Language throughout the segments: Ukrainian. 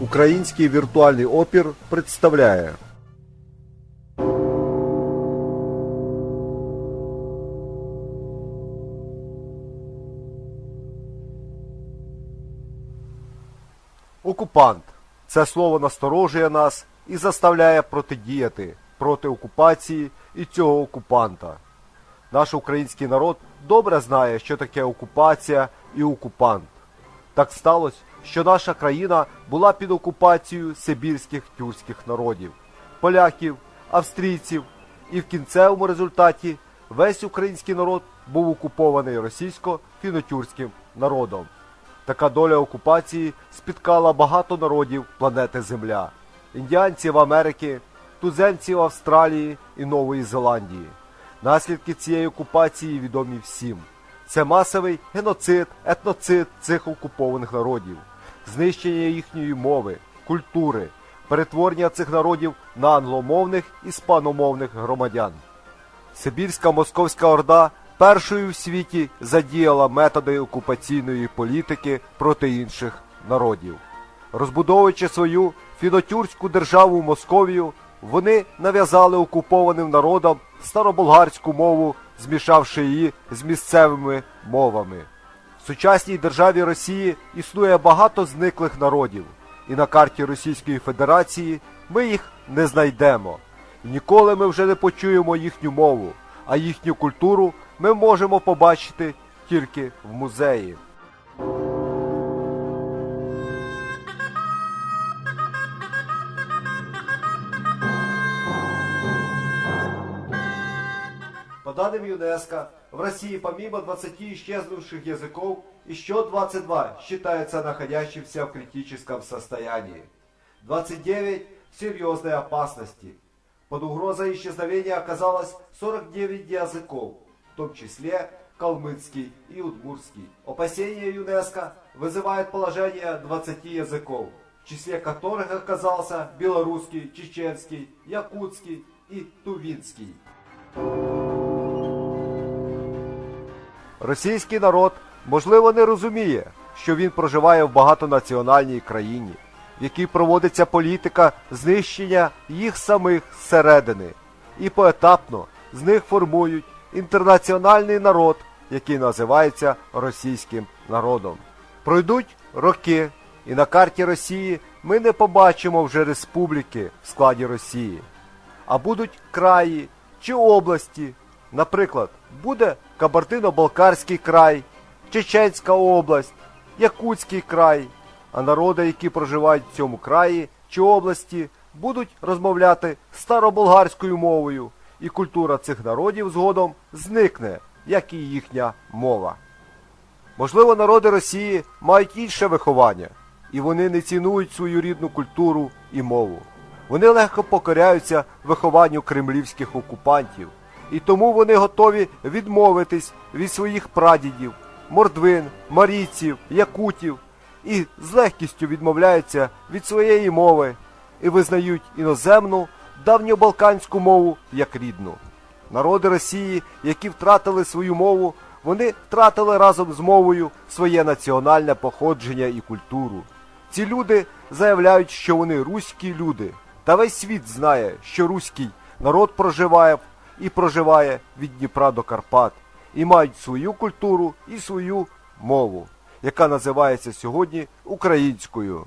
Український віртуальний опір представляє Окупант. Це слово насторожує нас і заставляє протидіяти проти окупації і цього окупанта. Наш український народ добре знає, що таке окупація і окупант. Так сталося, що наша країна була під окупацією сибірських тюркських народів, поляків, австрійців, і в кінцевому результаті весь український народ був окупований російсько-фінотюркським народом. Така доля окупації спіткала багато народів планети Земля: індіанців Америки, туземців Австралії і Нової Зеландії. Наслідки цієї окупації відомі всім. Це масовий геноцид, етноцид цих окупованих народів, знищення їхньої мови, культури, перетворення цих народів на англомовних іспаномовних громадян. Сибірська московська орда першою в світі задіяла методи окупаційної політики проти інших народів. Розбудовуючи свою фінотюркську державу Московію, вони нав'язали окупованим народам староболгарську мову, змішавши її з місцевими мовами. В сучасній державі Росії існує багато зниклих народів, і на карті Російської Федерації ми їх не знайдемо. Ніколи ми вже не почуємо їхню мову, а їхню культуру ми можемо побачити тільки в музеї. По данным ЮНЕСКО, в России помимо 20 исчезнувших языков, еще 22 считаются находящимся в критическом состоянии. 29 в серьезной опасности. Под угрозой исчезновения оказалось 49 языков, в том числе калмыцкий и удмурский. Опасения ЮНЕСКО вызывает положение 20 языков, в числе которых оказался белорусский, чеченский, якутский и тувинский. Російський народ, можливо, не розуміє, що він проживає в багатонаціональній країні, в якій проводиться політика знищення їх самих зсередини, і поетапно з них формують інтернаціональний народ, який називається російським народом. Пройдуть роки, і на карті Росії ми не побачимо вже республіки в складі Росії, а будуть краї чи області. Наприклад, буде Кабардино-Балкарський край, Чеченська область, Якутський край, а народи, які проживають в цьому краї чи області, будуть розмовляти староболгарською мовою, і культура цих народів згодом зникне, як і їхня мова. Можливо, народи Росії мають інше виховання, і вони не цінують свою рідну культуру і мову. Вони легко покоряються вихованню кремлівських окупантів, і тому вони готові відмовитись від своїх прадідів, мордвин, марійців, якутів і з легкістю відмовляються від своєї мови і визнають іноземну давньобалканську мову як рідну. Народи Росії, які втратили свою мову, вони втратили разом з мовою своє національне походження і культуру. Ці люди заявляють, що вони руські люди, та весь світ знає, що руський народ проживає і проживає від Дніпра до Карпат, і мають свою культуру і свою мову, яка називається сьогодні українською.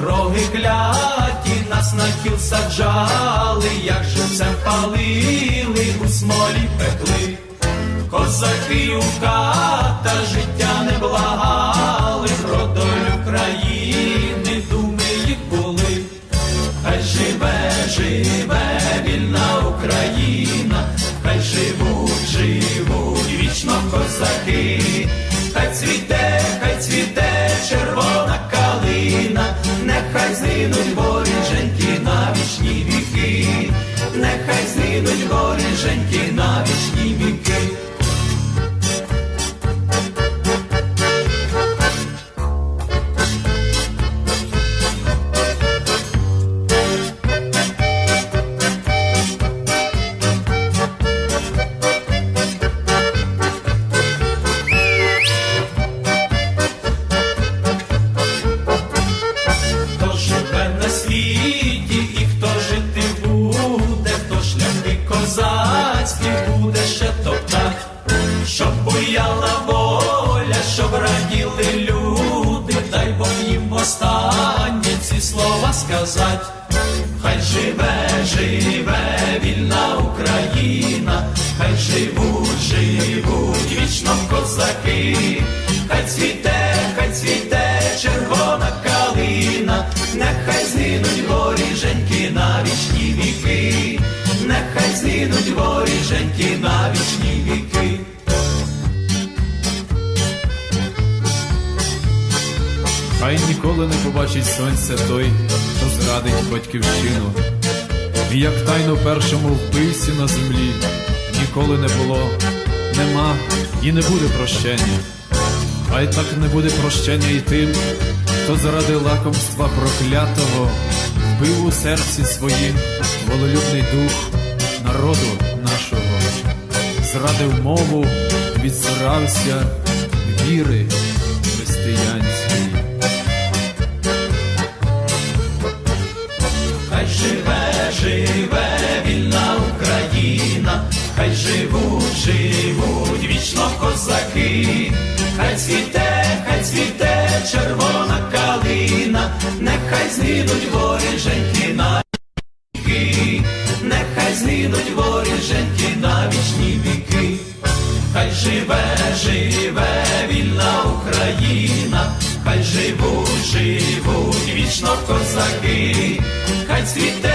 вороги кляті, нас на кіл саджали, як живцем палили, у смолі пекли, козаки у ката життя не благали, нехай згинуть воріженьки на вічні віки, нехай згинуть воріженьки на вічні слова сказать. Хай живе, живе вільна Україна, хай живуть, живуть вічно козаки, хай цвіте, хай цвіте червона калина, нехай згинуть воріженьки на вічні віки, нехай згинуть воріженьки на вічні віки. Хай ніколи не побачить сонця той, хто зрадить батьківщину. І як тайно першому вбивці на землі ніколи не було, нема і не буде прощення. Хай так не буде прощення і тим, хто заради лакомства проклятого вбив у серці своїм волелюбний дух народу нашого, зрадив мову, відзирався віри християнської. Хай живуть, живуть вічно козаки, хай цвіте, хай цвіте червона калина, нехай згинуть воріженьки на віки, нехай згинуть воріженьки на вічні віки. Хай живе, живе вільна Україна, хай живуть, живуть вічно козаки, хай цвіте,